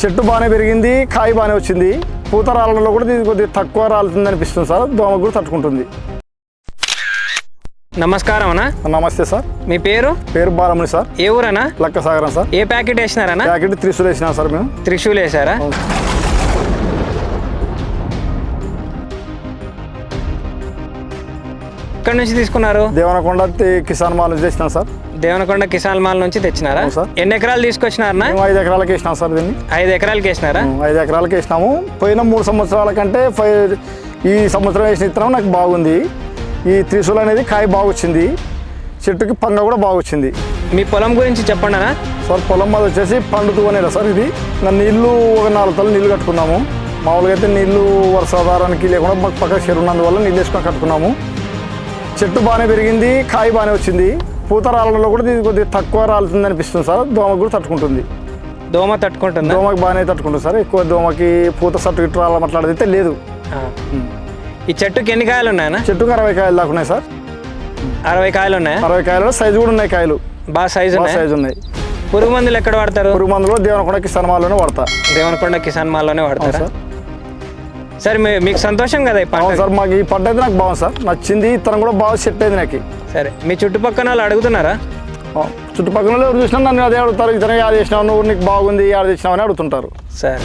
చెట్టు బాగానే పెరిగింది కాయ బాగానే వచ్చింది. పూత రాళ్ళలో కూడా ఇది కొద్దిగా తక్కువ రాలుతుంది అనిపిస్తుంది సార్. దోమ కూడా తట్టుకుంటుంది. నమస్కారం అన్న. నమస్తే సార్. మీ పేరు? పేరు బాలముని సార్. ఏ ఊరన్నా? Lakkasagaram sir. ఏ ప్యాకెట్ వేసినారన్నా? ప్యాకెట్ త్రిశూలు వేసినాం సార్ మేము. త్రిశూల్ వేసారా ఎక్కడి నుంచి తీసుకున్నారు? దేవనకొండ కిసాన్ మాల్ నుంచి తెచ్చినాం సార్. దేవనకొండ కిసాన్ మాల్ నుంచి తెచ్చినారా? సార్. ఎన్ని ఎకరాలు తీసుకొచ్చినారన్నా? మేము ఐదు ఎకరాలకి వేసినాం సార్ దీన్ని. ఐదు ఎకరాలకి వేసినారా ఐదు ఎకరాలకి వేసినాము పోయిన మూడు సంవత్సరాల కంటే ఫైవ్ ఈ సంవత్సరం వేసిన విత్తనం నాకు బాగుంది. ఈ త్రిశూల్ అనేది కాయ బాగా వచ్చింది చెట్టుకి పంగ కూడా బాగా వచ్చింది మీ పొలం గురించి చెప్పండి సార్ పొలం మాది వచ్చేసి పండుతూ అనేలా సార్ ఇది. ఇంకా నీళ్ళు ఒక నాలుగు తల నీళ్ళు కట్టుకున్నాము. మామూలుగా అయితే నీళ్ళు వర్షాధారానికి లేకుండా మాకు పక్క చెరువు ఉన్నందువల్ల నీళ్ళు వేసుకొని కట్టుకున్నాము. చెట్టు బాగానే పెరిగింది కాయ బాగానే వచ్చింది. పూత రాళ్ళలో కూడా ఇది కొద్దిగా తక్కువ రాలుతుంది అనిపిస్తుంది సార్. దోమ కూడా తట్టుకుంటుంది. దోమ తట్టుకుంటుందా? దోమకి బాగానే తట్టుకుంటుంది సార్. ఎక్కువ దోమకి పూత సట్టు గిట్టు రాళ్ళ మాట్లాడితే లేదు. ఈ చెట్టుకి ఎన్ని కాయలు ఉన్నాయన్నా? చెట్టుకు అరవై కాయలు దాకా ఉన్నాయి సార్. అరవై కాయలు ఉన్నాయా? అరవై కాయలు సైజు కూడా ఉన్నాయి కాయలు. బాగా సైజు సైజు ఉన్నాయి. పురుగు మందులు ఎక్కడ వాడతారు? పురుగు మందులు దేవనకొండకి సన్మాలోనే వాడతా. దేవనకొండ కిసాన్ మాల్లోనే వాడతారా? సార్. సరే మీకు సంతోషం కదా ఈ పంట అవును సార్ మాకు ఈ పంట అయితే నాకు బాగుంది సార్. నచ్చింది ఇతరం కూడా బాగా సెట్ అయింది నాకు. సరే మీ చుట్టుపక్కల వాళ్ళు అడుగుతున్నారా? ఆ, చుట్టుపక్కల వాళ్ళు ఎవరు చూసినా నన్ను అదే అడుగుతారు ఇతను యాడ్ చేసినావు నువ్వు నీకు బాగుంది యాడ్ చేసినావు అని అడుగుతుంటారు. సరే